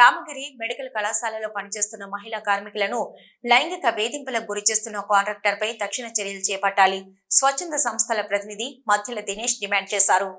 Ramagiri medical కళాశాలలో పనిచేస్తున్న మహిళా కార్మికులను లైంగిక వేధింపులకు గురి చేస్తున్న కాంట్రాక్టర్ పై తక్షణ చర్యలు చేపట్టాలి. స్వచ్ఛంద సంస్థల ప్రతినిధి మధ్యల దినేష్ డిమాండ్ చేశారు.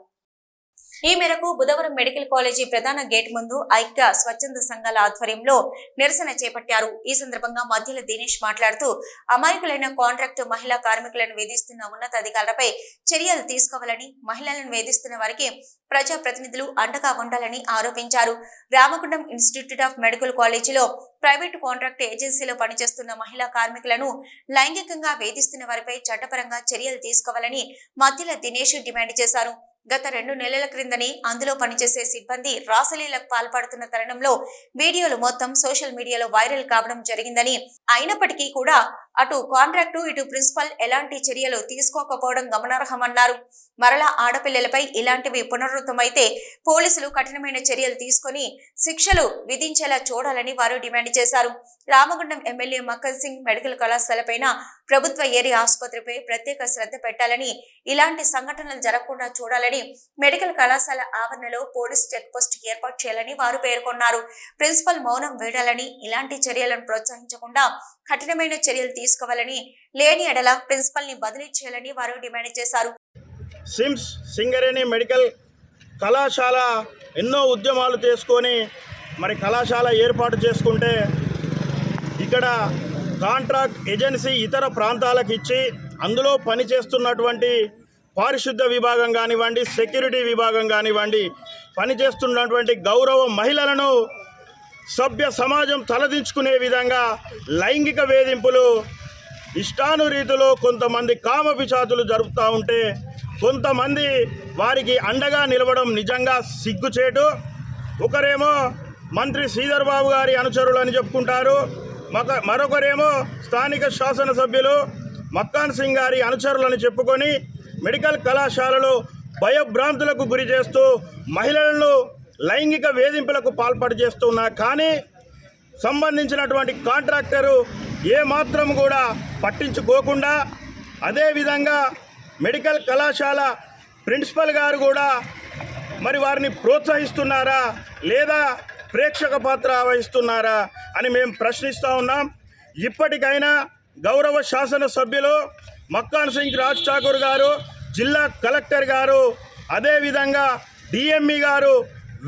ఈ మేరకు బుధవారం మెడికల్ కాలేజీ ప్రధాన గేట్ ముందు ఐక్య స్వచ్ఛంద సంఘాల ఆధ్వర్యంలో నిరసన చేపట్టారు. ఈ సందర్భంగా మధ్యల దినేష్ మాట్లాడుతూ అమాయకులైన కాంట్రాక్టు మహిళా కార్మికులను వేధిస్తున్న ఉన్నతాధికారులపై చర్యలు తీసుకోవాలని మహిళలను వేధిస్తున్న వారికి ప్రజా ప్రతినిధులు అండగా ఉండాలని ఆరోపించారు. రామగుండం ఇన్స్టిట్యూట్ ఆఫ్ మెడికల్ కాలేజీలో ప్రైవేటు కాంట్రాక్ట్ ఏజెన్సీలో పనిచేస్తున్న మహిళా కార్మికులను లైంగికంగా వేధిస్తున్న వారిపై చట్టపరంగా చర్యలు తీసుకోవాలని మధ్యల దినేష్ డిమాండ్ చేశారు. గత రెండు నెలల క్రిందని అందులో పనిచేసే సిబ్బంది రాసలీలకు పాల్పడుతున్న తరుణంలో వీడియోలు మొత్తం సోషల్ మీడియాలో వైరల్ కావడం జరిగిందని అయినప్పటికీ కూడా అటు కాంట్రాక్టు ఇటు ప్రిన్సిపల్ ఎలాంటి చర్యలు తీసుకోకపోవడం గమనార్హమన్నారు. మరలా ఆడపిల్లలపై ఇలాంటివి పునరావృతమైతే పోలీసులు కఠినమైన చర్యలు తీసుకొని శిక్షలు విధించేలా చూడాలని వారు డిమాండ్ చేశారు. రామగుండం ఎమ్మెల్యే మక్కన్ సింగ్ మెడికల్ కళాశాలపైన ప్రభుత్వ ఏరియా ఆసుపత్రిపై ప్రత్యేక శ్రద్ధ పెట్టాలని ఇలాంటి సంఘటనలు జరగకుండా చూడాలని మెడికల్ కళాశాల ఆవరణలో పోలీస్ చెక్ పోస్ట్ ఏర్పాటు చేయాలని వారు పేర్కొన్నారు. ప్రిన్సిపల్ మౌనం వేడాలని ఇలాంటి చర్యలను ప్రోత్సహించకుండా కఠినమైన చర్యలు తీసుకోవాలని లేని ఎడల ప్రిన్సిపల్ని బదిలీ చేయాలని వారు డిమాండ్ చేశారు. సిమ్స్ సింగరేణి మెడికల్ కళాశాల ఎన్నో ఉద్యమాలు చేసుకొని మరి కళాశాల ఏర్పాటు చేసుకుంటే ఇక్కడ కాంట్రాక్ట్ ఏజెన్సీ ఇతర ప్రాంతాలకు ఇచ్చి అందులో పనిచేస్తున్నటువంటి పారిశుద్ధ విభాగం కానివ్వండి సెక్యూరిటీ విభాగం కానివ్వండి పనిచేస్తున్నటువంటి గౌరవ మహిళలను సభ్య సమాజం తలదించుకునే విధంగా లైంగిక వేధింపులు ఇష్టానురీతిలో కొంతమంది కామపిచాతులు జరుపుతూ ఉంటే కొంతమంది వారికి అండగా నిలవడం నిజంగా సిగ్గుచేటు. ఒకరేమో మంత్రి శ్రీధర్ బాబు గారి అనుచరులు అని చెప్పుకుంటారు మక మరొకరేమో స్థానిక శాసనసభ్యులు మక్కాన్ సింగ్ గారి అనుచరులని చెప్పుకొని మెడికల్ కళాశాలలో భయభ్రాంతులకు గురి చేస్తూ మహిళలను లైంగిక వేధింపులకు పాల్పడి చేస్తున్నా కానీ సంబంధించినటువంటి కాంట్రాక్టరు ఏ మాత్రం కూడా పట్టించుకోకుండా అదేవిధంగా మెడికల్ కళాశాల ప్రిన్సిపల్ గారు కూడా మరి వారిని ప్రోత్సహిస్తున్నారా లేదా ప్రేక్షక పాత్ర వహిస్తున్నారా అని మేము ప్రశ్నిస్తూ ఉన్నాం. ఇప్పటికైనా గౌరవ శాసనసభ్యులు మక్కాన్ సింగ్ రాజ్ ఠాకూర్ గారు జిల్లా కలెక్టర్ గారు అదేవిధంగా డిఎంఈ గారు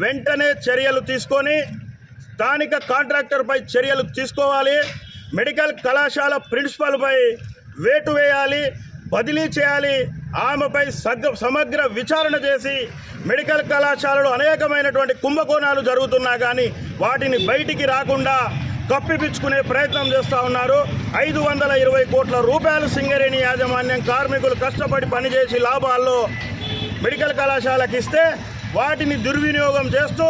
వెంటనే చర్యలు తీసుకొని స్థానిక కాంట్రాక్టర్పై చర్యలు తీసుకోవాలి. మెడికల్ కళాశాల ప్రిన్సిపల్పై వేటు వేయాలి బదిలీ చేయాలి. ఆమెపై సగ సమగ్ర విచారణ చేసి మెడికల్ కళాశాలలో అనేకమైనటువంటి కుంభకోణాలు జరుగుతున్నా కానీ వాటిని బయటికి రాకుండా కప్పిపించుకునే ప్రయత్నం చేస్తూ ఉన్నారు. ఐదు వందల ఇరవై కోట్ల రూపాయలు సింగరేణి యాజమాన్యం కార్మికులు కష్టపడి పనిచేసి లాభాల్లో మెడికల్ కళాశాలకు ఇస్తే వాటిని దుర్వినియోగం చేస్తూ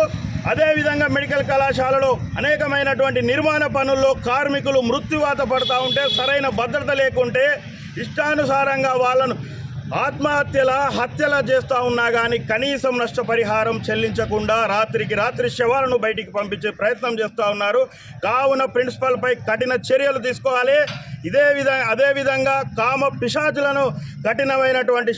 అదేవిధంగా మెడికల్ కళాశాలలో అనేకమైనటువంటి నిర్మాణ పనుల్లో కార్మికులు మృత్యువాత పడతా ఉంటే సరైన భద్రత లేకుంటే ఇష్టానుసారంగా వాళ్ళను ఆత్మహత్యల హత్యల చేస్తూ ఉన్నా కానీ కనీసం నష్టపరిహారం చెల్లించకుండా రాత్రికి రాత్రి శవాలను బయటికి పంపించే ప్రయత్నం చేస్తూ ఉన్నారు. కావున ప్రిన్సిపల్పై కఠిన చర్యలు తీసుకోవాలి. ఇదే విధంగా అదేవిధంగా కామ పిశాచులను కఠినమైనటువంటి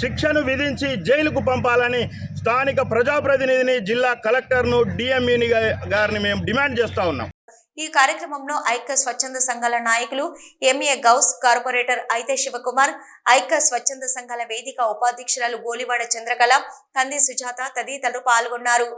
శిక్షను విధించి జైలుకు పంపాలని స్థానిక ప్రజాప్రతినిధిని జిల్లా కలెక్టర్ను డిఎంఈని గారిని మేము డిమాండ్ చేస్తూ ఉన్నాం. ఈ కార్యక్రమంలో ఐక్య స్వచ్ఛంద సంఘాల నాయకులు ఎంఏ గౌస్ కార్పొరేటర్ అయితే శివకుమార్ ఐక్య స్వచ్ఛంద సంఘాల వేదిక ఉపాధ్యక్షురాలు గోలివాడ చంద్రకళ కంది సుజాత తదితరులు పాల్గొన్నారు.